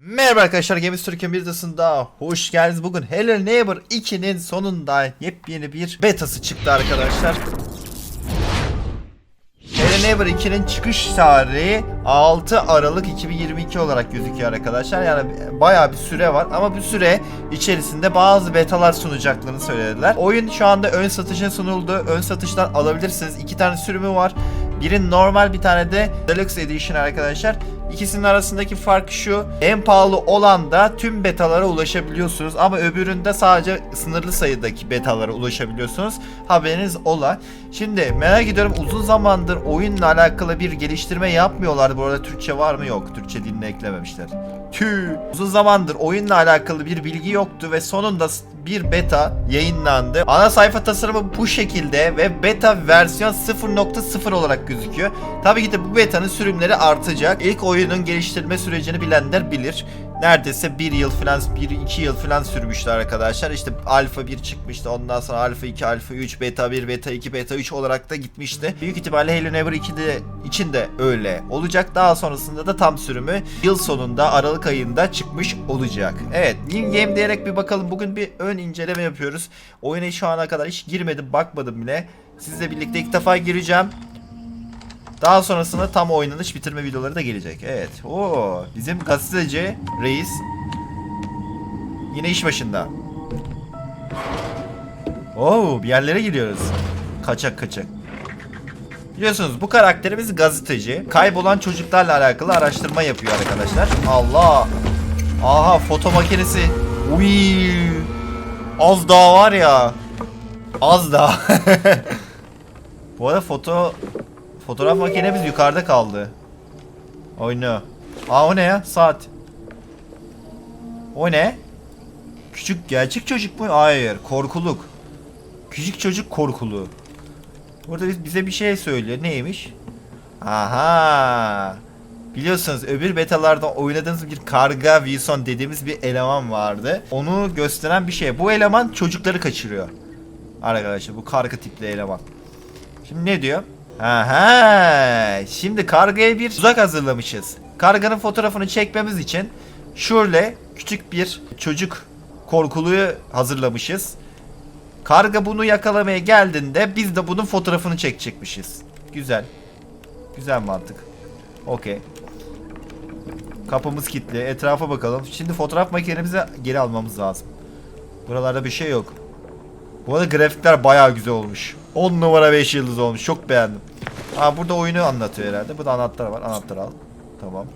Merhaba arkadaşlar Games Türkiye videosunda hoş geldiniz. Bugün Hello Neighbor 2'nin sonunda yepyeni bir betası çıktı arkadaşlar. Hello Neighbor 2'nin çıkış tarihi 6 Aralık 2022 olarak gözüküyor arkadaşlar. Yani bayağı bir süre var ama bu süre içerisinde bazı betalar sunacaklarını söylediler. Oyun şu anda ön satışa sunuldu. Ön satıştan alabilirsiniz. İki tane sürümü var. Biri normal bir tane de Deluxe Edition arkadaşlar. İkisinin arasındaki fark şu. En pahalı olan da tüm betalara ulaşabiliyorsunuz ama öbüründe sadece sınırlı sayıdaki betalara ulaşabiliyorsunuz. Haberiniz ola. Şimdi merak ediyorum uzun zamandır oyunla alakalı bir geliştirme yapmıyorlardı. Bu arada Türkçe var mı? Yok. Türkçe dilini eklememişler. Tüh. Uzun zamandır oyunla alakalı bir bilgi yoktu ve sonunda bir beta yayınlandı. Ana sayfa tasarımı bu şekilde ve beta versiyon 0.0 olarak gözüküyor. Tabii ki de bu betanın sürümleri artacak. İlk oyunun geliştirme sürecini bilenler bilir. Neredeyse 1 yıl falan 1-2 yıl falan sürmüşler arkadaşlar. İşte alfa 1 çıkmıştı. Ondan sonra alfa 2, alfa 3, beta 1, beta 2, beta 3 olarak da gitmişti. Büyük ihtimalle Halo Never 2'de için de öyle olacak. Daha sonrasında da tam sürümü yıl sonunda Aralık ayında çıkmış olacak. Evet, New Game diyerek bir bakalım. Bugün bir ön inceleme yapıyoruz. Oyuna şu ana kadar hiç girmedim, bakmadım bile. Sizle birlikte ilk defa gireceğim. Daha sonrasında tam oynanış bitirme videoları da gelecek. Evet. Oo, bizim gazeteci reis yine iş başında. Oo, bir yerlere gidiyoruz. Kaçak kaçak. Biliyorsunuz bu karakterimiz gazeteci. Kaybolan çocuklarla alakalı araştırma yapıyor arkadaşlar. Allah. Aha foto makinesi. Uy. Az daha var ya. Az daha. bu arada foto Fotoğraf makinemiz yukarıda kaldı. Oyunu. Aa o ne ya? Saat. O ne? Küçük gerçek çocuk mu? Hayır. Korkuluk. Küçük çocuk korkulu. Burada biz- bize bir şey söylüyor. Neymiş? Aha. Biliyorsunuz öbür betalarda oynadığınız bir karga Wilson dediğimiz bir eleman vardı. Onu gösteren bir şey. Bu eleman çocukları kaçırıyor. Arkadaşlar bu karga tipli eleman. Şimdi ne diyor? Aha! Şimdi kargaya bir tuzak hazırlamışız. Karganın fotoğrafını çekmemiz için şöyle küçük bir çocuk korkuluğu hazırlamışız. Karga bunu yakalamaya geldiğinde biz de bunun fotoğrafını çekecekmişiz. Güzel. Güzel mantık. Okey. Kapımız kilitli. Etrafa bakalım. Şimdi fotoğraf makinemizi geri almamız lazım. Buralarda bir şey yok. Bu arada grafikler bayağı güzel olmuş. 10 numara 5 yıldız olmuş. Çok beğendim. Aa burada oyunu anlatıyor herhalde. Burada anahtar var. Anahtar al. Tamam.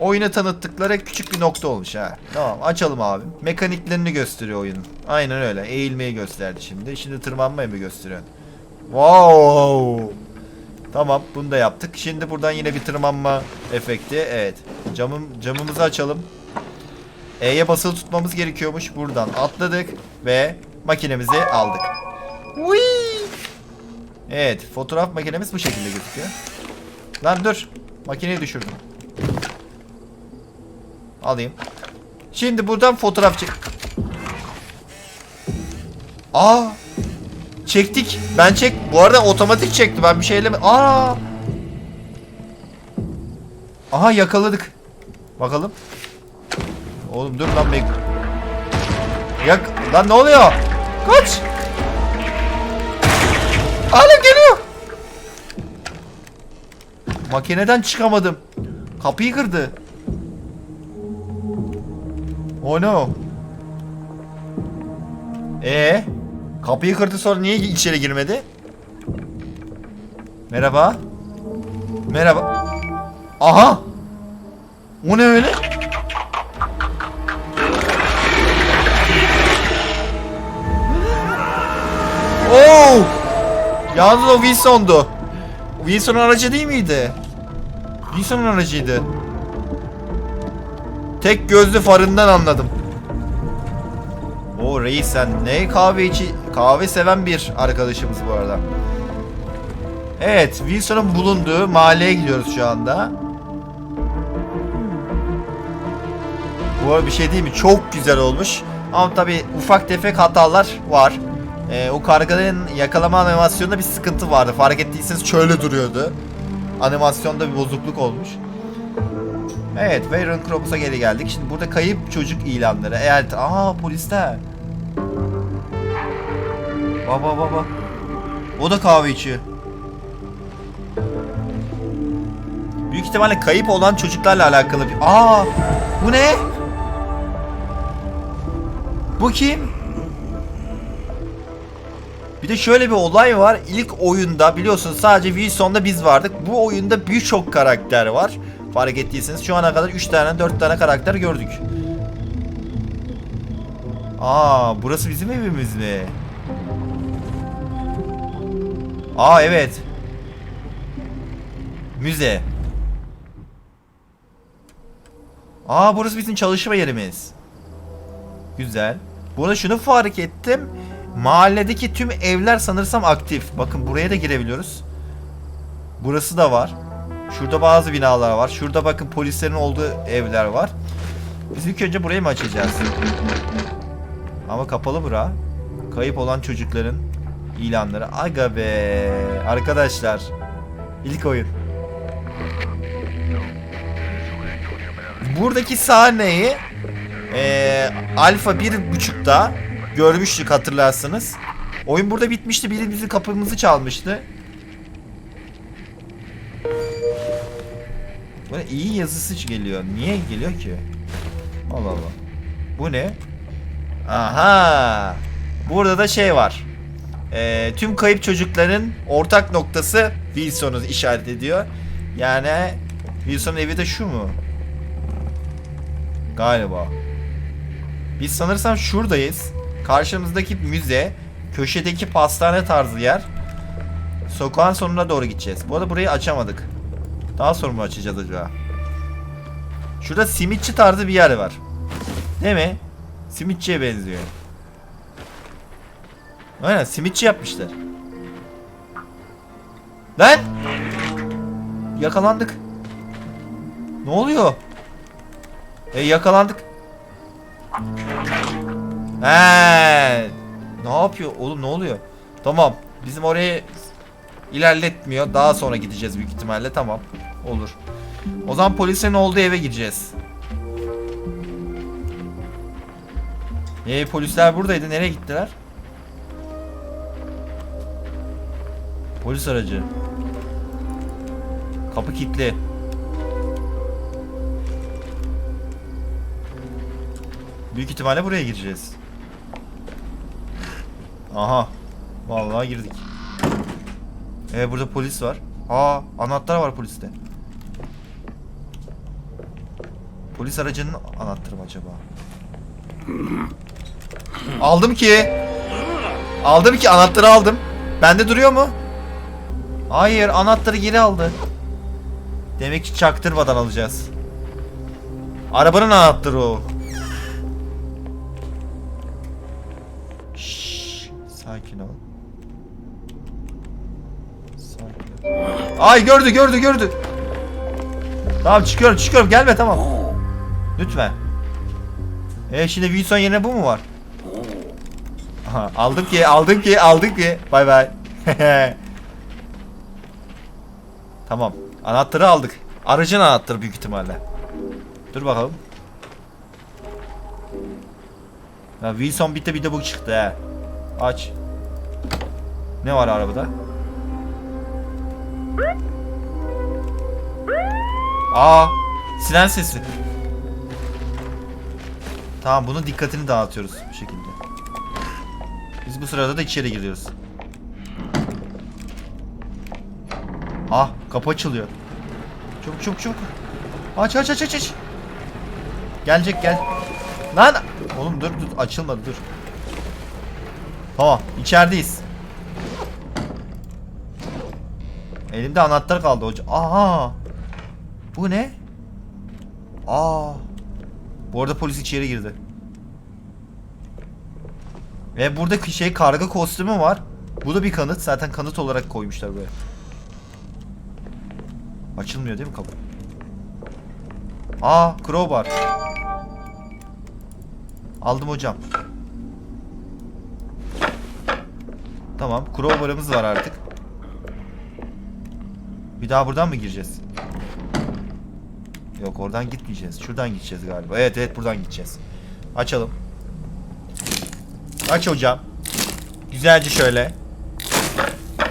Oyunu tanıttıkları küçük bir nokta olmuş ha. Tamam açalım abi. Mekaniklerini gösteriyor oyunun. Aynen öyle. Eğilmeyi gösterdi şimdi. Şimdi tırmanmayı mı gösteriyor? Wow. Tamam bunu da yaptık. Şimdi buradan yine bir tırmanma efekti. Evet. Camım, camımızı açalım. E'ye basılı tutmamız gerekiyormuş. Buradan atladık ve makinemizi aldık. Evet, fotoğraf makinemiz bu şekilde gözüküyor. Lan dur. Makineyi düşürdüm. Alayım. Şimdi buradan fotoğraf çek. Aa! Çektik. Ben çek. Bu arada otomatik çekti. Ben bir şeyle mi? Aa! Aha yakaladık. Bakalım. Oğlum dur lan bek. Yak lan ne oluyor? Kaç! Alem geliyor. Makineden çıkamadım. Kapıyı kırdı. Oh no. Ee, kapıyı kırdı sonra niye içeri girmedi? Merhaba. Merhaba. Aha. O ne öyle? Oh! Yalnız o Wilson'du. Wilson'un aracı değil miydi? Wilson'un aracıydı. Tek gözlü farından anladım. O reis sen ne kahve içi kahve seven bir arkadaşımız bu arada. Evet, Wilson'un bulunduğu mahalleye gidiyoruz şu anda. Bu arada bir şey değil mi? Çok güzel olmuş. Ama tabi ufak tefek hatalar var. Ee, o karganın yakalama animasyonunda bir sıkıntı vardı. Fark ettiyseniz şöyle duruyordu. Animasyonda bir bozukluk olmuş. Evet, Veyron Crops'a geri geldik. Şimdi burada kayıp çocuk ilanları. Eğer... Aa polisler. Baba baba. O da kahve içiyor. Büyük ihtimalle kayıp olan çocuklarla alakalı bir... Aa! Bu ne? Bu kim? Bir de şöyle bir olay var. İlk oyunda biliyorsunuz sadece Wilson'da biz vardık. Bu oyunda birçok karakter var. Fark ettiyseniz şu ana kadar 3 tane 4 tane karakter gördük. Aa, burası bizim evimiz mi? Aa evet. Müze. Aa burası bizim çalışma yerimiz. Güzel. Bu arada şunu fark ettim. Mahalledeki tüm evler sanırsam aktif. Bakın buraya da girebiliyoruz. Burası da var. Şurada bazı binalar var. Şurada bakın polislerin olduğu evler var. Biz ilk önce burayı mı açacağız? Ama kapalı bura. Kayıp olan çocukların ilanları. Aga be. Arkadaşlar. İlk oyun. Buradaki sahneyi eee Alfa 1.5'da görmüştük hatırlarsanız. Oyun burada bitmişti. Biri bizim kapımızı çalmıştı. Böyle iyi yazısı geliyor. Niye geliyor ki? Allah Allah. Bu ne? Aha. Burada da şey var. Ee, tüm kayıp çocukların ortak noktası Wilson'u işaret ediyor. Yani Wilson'un evi de şu mu? Galiba. Biz sanırsam şuradayız. Karşımızdaki müze, köşedeki pastane tarzı yer. Sokağın sonuna doğru gideceğiz. Bu arada burayı açamadık. Daha sonra mı açacağız acaba? Şurada simitçi tarzı bir yer var. Değil mi? Simitçiye benziyor. Aynen simitçi yapmışlar. Lan! Yakalandık. Ne oluyor? E yakalandık. He. Ne yapıyor? Oğlum ne oluyor? Tamam. Bizim orayı ilerletmiyor. Daha sonra gideceğiz büyük ihtimalle. Tamam. Olur. O zaman polisin olduğu eve gideceğiz. Ee, polisler buradaydı. Nereye gittiler? Polis aracı. Kapı kilitli. Büyük ihtimalle buraya gireceğiz. Aha. Vallahi girdik. Ee burada polis var. Aa anahtar var poliste. Polis aracının anahtarı mı acaba? Aldım ki. Aldım ki anahtarı aldım. Bende duruyor mu? Hayır anahtarı geri aldı. Demek ki çaktırmadan alacağız. Arabanın anahtarı o. sakin ol. Ay gördü gördü gördü. Tamam çıkıyorum çıkıyorum gelme tamam. Lütfen. E şimdi Wilson yerine bu mu var? Aha, aldım ki aldım ki aldım ki. Bay bay. tamam. Anahtarı aldık. Aracın anahtarı büyük ihtimalle. Dur bakalım. Ya Wilson bitti bir de bu çıktı he. Aç. Ne var arabada? Aa, siren sesi. Tamam bunun dikkatini dağıtıyoruz bu şekilde. Biz bu sırada da içeri giriyoruz. Ah kapı açılıyor. Çabuk çabuk çabuk. Aç aç aç aç aç. Gelecek gel. Lan oğlum dur dur açılmadı dur. Tamam içerideyiz. Elimde anahtar kaldı hocam. Aha. Bu ne? Aa. Bu arada polis içeri girdi. Ve burada şey karga kostümü var. Bu da bir kanıt. Zaten kanıt olarak koymuşlar buraya. Açılmıyor değil mi kapı? Aa, crowbar. Aldım hocam. Tamam, crowbar'ımız var artık. Bir daha buradan mı gireceğiz? Yok oradan gitmeyeceğiz. Şuradan gideceğiz galiba. Evet evet buradan gideceğiz. Açalım. Aç hocam. Güzelce şöyle.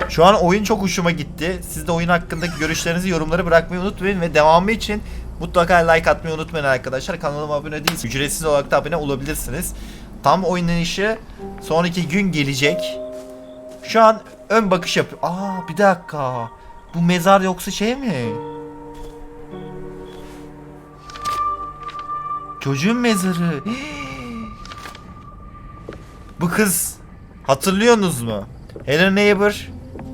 Şu an oyun çok hoşuma gitti. Siz de oyun hakkındaki görüşlerinizi yorumlara bırakmayı unutmayın ve devamı için mutlaka like atmayı unutmayın arkadaşlar. Kanalıma abone değilseniz ücretsiz olarak da abone olabilirsiniz. Tam oynanışı sonraki gün gelecek. Şu an ön bakış yapıyor. Aa bir dakika. Bu mezar yoksa şey mi? Çocuğun mezarı. Bu kız hatırlıyorsunuz mu? Hello Neighbor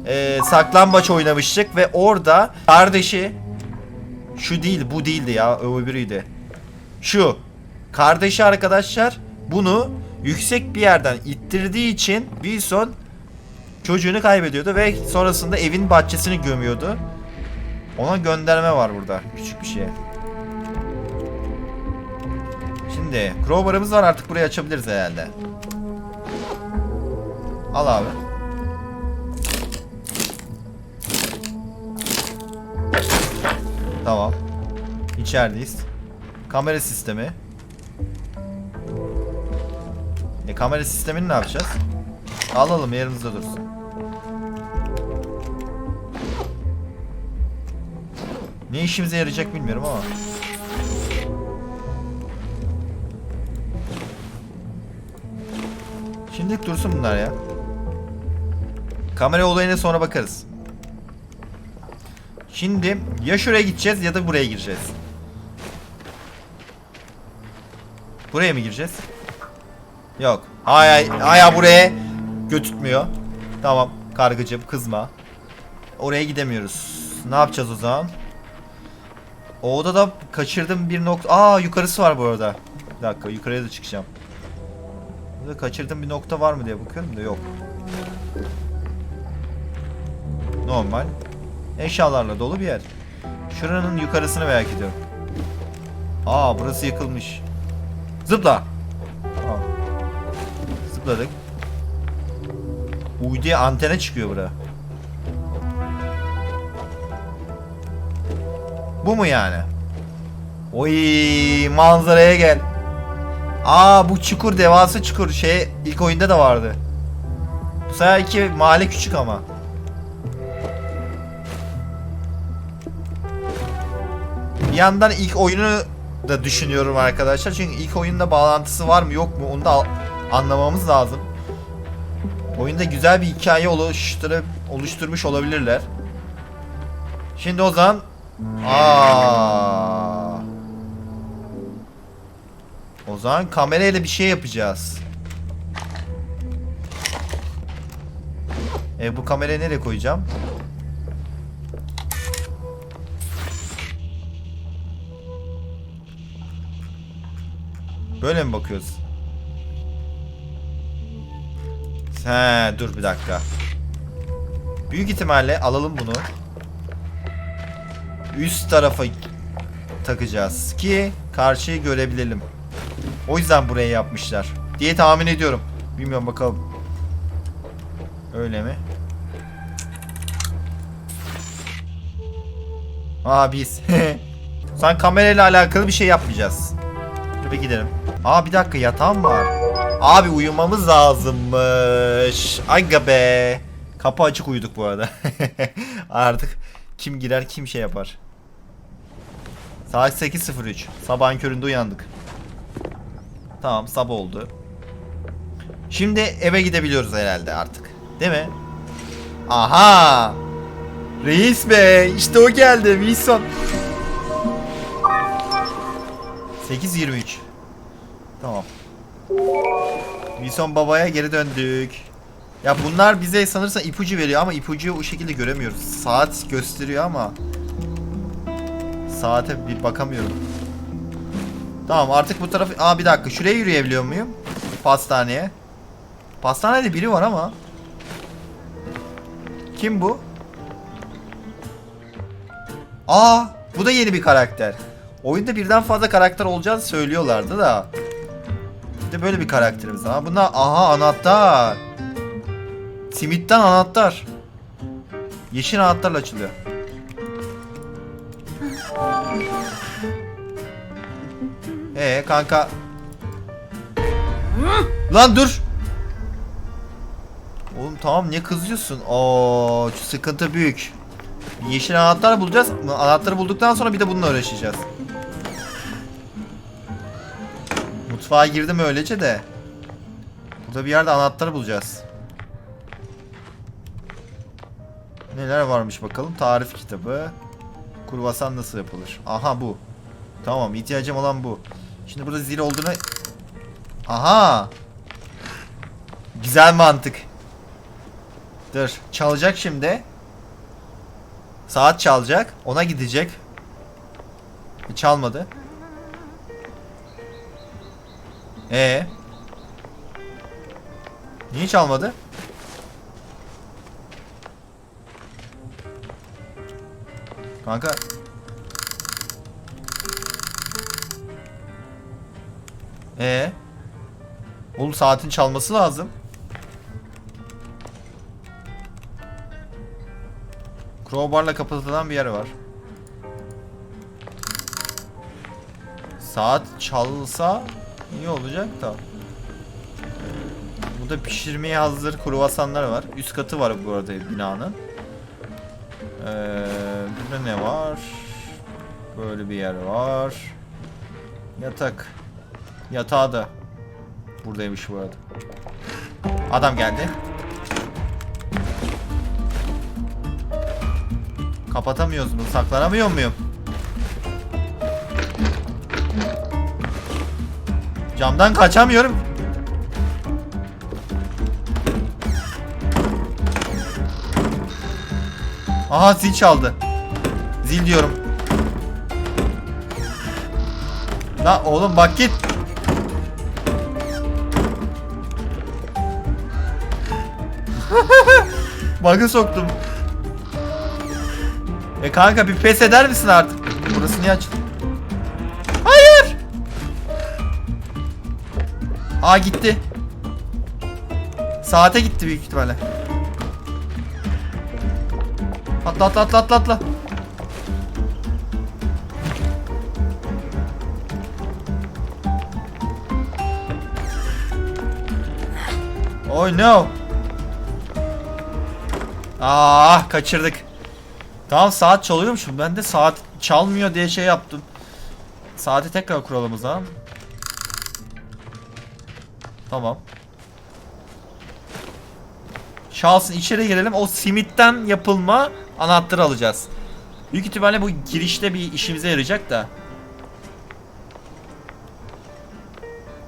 e, saklambaç oynamıştık ve orada kardeşi şu değil bu değildi ya öbürüydü. Şu kardeşi arkadaşlar bunu yüksek bir yerden ittirdiği için Wilson çocuğunu kaybediyordu ve sonrasında evin bahçesini gömüyordu. Ona gönderme var burada küçük bir şey. Şimdi crowbar'ımız var artık burayı açabiliriz herhalde. Al abi. Tamam. İçerideyiz. Kamera sistemi. E kamera sistemini ne yapacağız? Alalım yerimizde dursun. Ne işimize yarayacak bilmiyorum ama. Şimdilik dursun bunlar ya. Kamera olayına sonra bakarız. Şimdi ya şuraya gideceğiz ya da buraya gireceğiz. Buraya mı gireceğiz? Yok. Ay ay ay buraya götürtmüyor. Tamam kargıcım kızma. Oraya gidemiyoruz. Ne yapacağız o zaman? O odada kaçırdım bir nokta. Aa yukarısı var bu arada. Bir dakika yukarıya da çıkacağım. Burada kaçırdığım bir nokta var mı diye bakıyorum da yok. Normal. Eşyalarla dolu bir yer. Şuranın yukarısını merak ediyorum. Aa burası yıkılmış. Zıpla. Aa. Zıpladık. Uyduya antene çıkıyor bura. Bu mu yani? Oy manzaraya gel. Aa bu çukur devasa çukur şey ilk oyunda da vardı. Bu sefer iki mahalle küçük ama. Bir yandan ilk oyunu da düşünüyorum arkadaşlar. Çünkü ilk oyunla bağlantısı var mı yok mu onu da anlamamız lazım. Oyunda güzel bir hikaye oluşturup oluşturmuş olabilirler. Şimdi o zaman Aa. O zaman kamerayla bir şey yapacağız. E bu kamerayı nereye koyacağım? Böyle mi bakıyoruz? He dur bir dakika. Büyük ihtimalle alalım bunu. Üst tarafa takacağız ki karşıyı görebilelim. O yüzden buraya yapmışlar diye tahmin ediyorum. Bilmiyorum bakalım. Öyle mi? Aa biz. Sen kamerayla alakalı bir şey yapmayacağız. Bir gidelim. Aa bir dakika yatağım var. Abi uyumamız lazımmış. Aga be. Kapı açık uyuduk bu arada. Artık kim girer kim şey yapar. Saat 8.03. Sabahın köründe uyandık. Tamam sabah oldu. Şimdi eve gidebiliyoruz herhalde artık. Değil mi? Aha! Reis bey işte o geldi Wilson. 8.23 Tamam. Wilson babaya geri döndük. Ya bunlar bize sanırsam ipucu veriyor ama ipucuyu o şekilde göremiyoruz. Saat gösteriyor ama saate bir bakamıyorum. Tamam artık bu tarafı... Aa bir dakika şuraya yürüyebiliyor muyum? Pastaneye. Pastanede biri var ama. Kim bu? Aa bu da yeni bir karakter. Oyunda birden fazla karakter olacağını söylüyorlardı da. Bir de böyle bir karakterimiz var. Bunlar aha anahtar. Simitten anahtar. Yeşil anahtarla açılıyor. Ee kanka. Lan dur. Oğlum tamam niye kızıyorsun? Oo sıkıntı büyük. Yeşil anahtar bulacağız. Anahtarı bulduktan sonra bir de bununla uğraşacağız. Mutfağa girdim öylece de. Burada bir yerde anahtarı bulacağız. Neler varmış bakalım. Tarif kitabı. Kruvasan nasıl yapılır? Aha bu. Tamam ihtiyacım olan bu. Şimdi burada zil olduğunu... Aha! Güzel mantık. Dur. Çalacak şimdi. Saat çalacak. Ona gidecek. E, çalmadı. Ee? Niye çalmadı? Kanka. Ee? Oğlum saatin çalması lazım. Crowbar'la kapatılan bir yer var. Saat çalsa iyi olacak da. Burada pişirmeye hazır kruvasanlar var. Üst katı var bu arada binanın. Ee, burada ne var? Böyle bir yer var. Yatak. Yatağı da buradaymış bu arada. Adam geldi. Kapatamıyoruz mu? Saklanamıyor muyum? Camdan kaçamıyorum. Aha zil çaldı. Zil diyorum. La oğlum bak git. Bug'ı soktum. E kanka bir pes eder misin artık? Burası niye açıldı? Hayır. Aa gitti. Saate gitti büyük ihtimalle. Atla atla atla atla atla. Oh no. Ah kaçırdık. Tamam saat çalıyormuş. Ben de saat çalmıyor diye şey yaptım. Saati tekrar kuralım o zaman. Tamam. Çalsın içeri girelim. O simitten yapılma anahtarı alacağız. Büyük ihtimalle bu girişte bir işimize yarayacak da.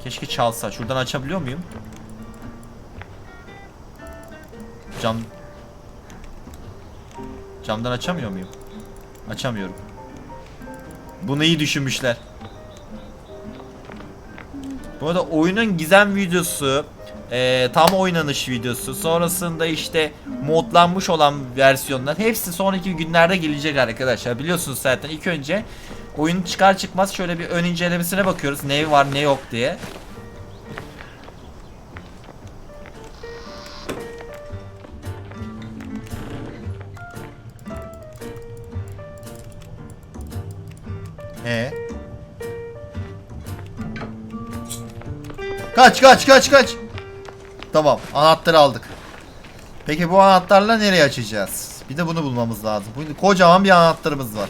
Keşke çalsa. Şuradan açabiliyor muyum? Cam... Camdan açamıyor muyum? Açamıyorum. Bunu iyi düşünmüşler. Bu arada oyunun gizem videosu, e, tam oynanış videosu, sonrasında işte modlanmış olan versiyonlar hepsi sonraki günlerde gelecek arkadaşlar. Biliyorsunuz zaten ilk önce oyun çıkar çıkmaz şöyle bir ön incelemesine bakıyoruz. Ne var ne yok diye. Kaç kaç kaç kaç. Tamam anahtarı aldık. Peki bu anahtarla nereye açacağız? Bir de bunu bulmamız lazım. Bu kocaman bir anahtarımız var.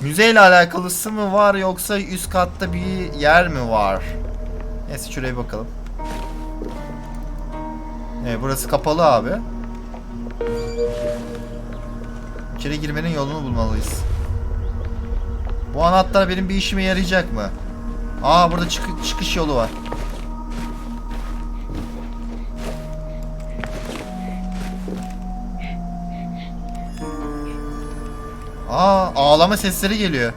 Müzeyle alakalısı mı var yoksa üst katta bir yer mi var? Neyse şuraya bakalım. Evet burası kapalı abi. İçeri girmenin yolunu bulmalıyız. Bu anahtar benim bir işime yarayacak mı? Aa burada çık- çıkış yolu var. Aa ağlama sesleri geliyor.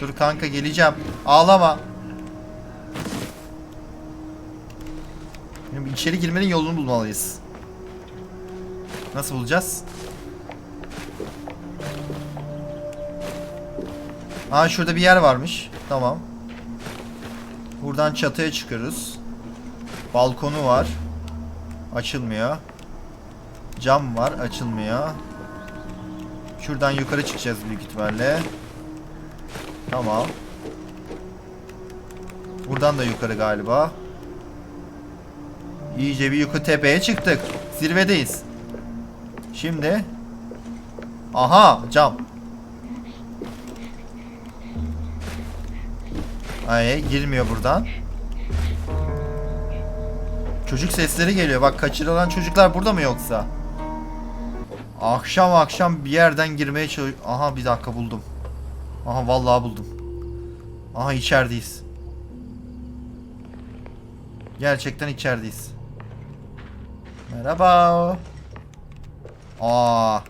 Dur kanka geleceğim. Ağlama. Şimdi içeri girmenin yolunu bulmalıyız. Nasıl bulacağız? Aa şurada bir yer varmış. Tamam. Buradan çatıya çıkıyoruz. Balkonu var. Açılmıyor. Cam var. Açılmıyor. Şuradan yukarı çıkacağız büyük ihtimalle. Tamam. Buradan da yukarı galiba. İyice bir yukarı tepeye çıktık. Zirvedeyiz. Şimdi. Aha cam. Ay girmiyor buradan. Çocuk sesleri geliyor. Bak kaçırılan çocuklar burada mı yoksa? Akşam akşam bir yerden girmeye çalış... Aha bir dakika buldum. Aha vallahi buldum. Aha içerideyiz. Gerçekten içerideyiz. Merhaba. Aa,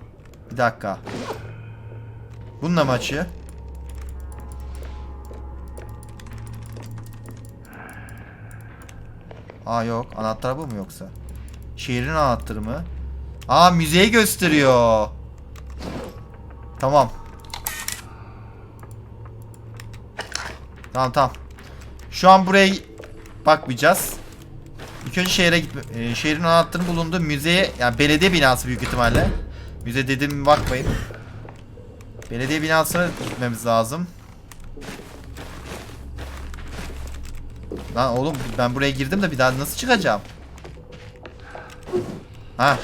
bir dakika. Bununla mı açıyor? Aa yok. Anahtar bu mu yoksa? Şehrin anahtarı mı? Aa müzeyi gösteriyor. Tamam. Tamam tamam. Şu an buraya bakmayacağız. İlk önce şehre gitme, e, şehrin anahtarının bulunduğu müzeye, yani belediye binası büyük ihtimalle. Müze dediğime bakmayın. Belediye binasına gitmemiz lazım. Lan oğlum ben buraya girdim de bir daha nasıl çıkacağım? Ha.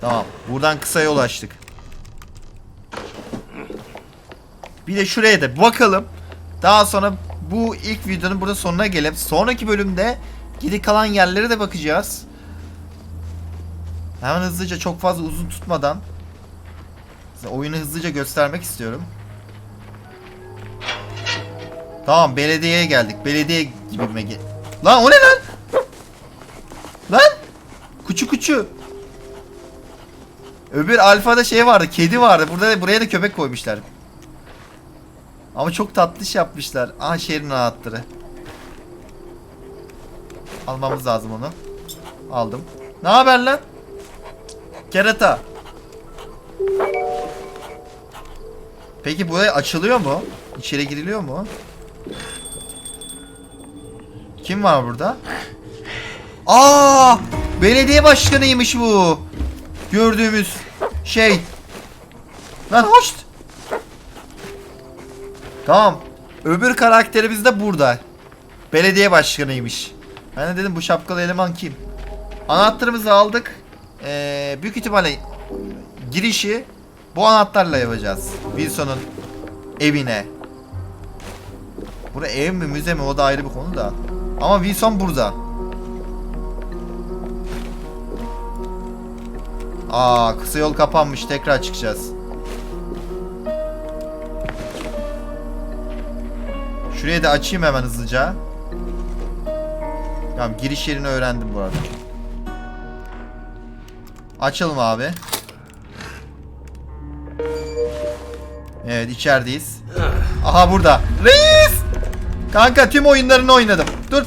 Tamam. Buradan kısa yol açtık. Bir de şuraya da bakalım. Daha sonra bu ilk videonun burada sonuna gelip sonraki bölümde geri kalan yerlere de bakacağız. Hemen hızlıca çok fazla uzun tutmadan size oyunu hızlıca göstermek istiyorum. Tamam belediyeye geldik. Belediye gibime gel. Lan o ne lan? Lan! Kuçu kuçu. Öbür alfada şey vardı, kedi vardı. Burada buraya da köpek koymuşlar. Ama çok tatlış yapmışlar. Aha şehrin anahtarı. Almamız lazım onu. Aldım. Ne haber lan? Kerata. Peki buraya açılıyor mu? İçeri giriliyor mu? Kim var burada? Aa! Belediye başkanıymış bu. Gördüğümüz şey. Lan hoş. Tamam. Öbür karakterimiz de burada. Belediye başkanıymış. Ben de dedim bu şapkalı eleman kim? Anahtarımızı aldık. Ee, büyük ihtimalle girişi bu anahtarla yapacağız. Wilson'un evine. Bura ev mi müze mi o da ayrı bir konu da. Ama Wilson burada. Aa kısa yol kapanmış tekrar çıkacağız. Şurayı da açayım hemen hızlıca. Tamam giriş yerini öğrendim bu arada. Açalım abi. Evet içerideyiz. Aha burada. Reis! Kanka tüm oyunlarını oynadım. Dur.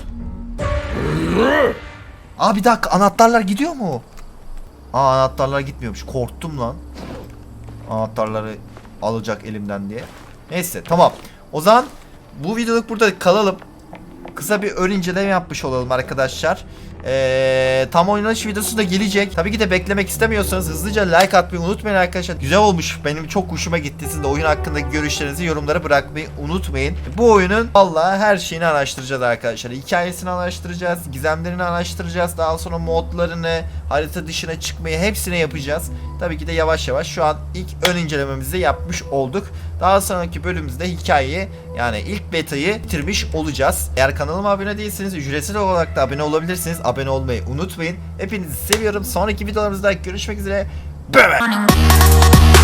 Aa bir dakika anahtarlar gidiyor mu? Aa anahtarlar gitmiyormuş. Korktum lan. Anahtarları alacak elimden diye. Neyse tamam. O zaman bu videoluk burada kalalım. Kısa bir ön inceleme yapmış olalım arkadaşlar. Ee, tam oynanış videosu da gelecek. Tabii ki de beklemek istemiyorsanız hızlıca like atmayı unutmayın arkadaşlar. Güzel olmuş. Benim çok hoşuma gitti. Siz de oyun hakkındaki görüşlerinizi yorumlara bırakmayı unutmayın. Bu oyunun vallahi her şeyini araştıracağız arkadaşlar. Hikayesini araştıracağız. Gizemlerini araştıracağız. Daha sonra modlarını, harita dışına çıkmayı hepsini yapacağız. Tabii ki de yavaş yavaş şu an ilk ön incelememizi yapmış olduk. Daha sonraki bölümümüzde hikayeyi yani ilk betayı bitirmiş olacağız. Eğer kanalıma abone değilseniz ücretsiz olarak da abone olabilirsiniz. Abone olmayı unutmayın. Hepinizi seviyorum. Sonraki videolarımızda görüşmek üzere. Bye bye.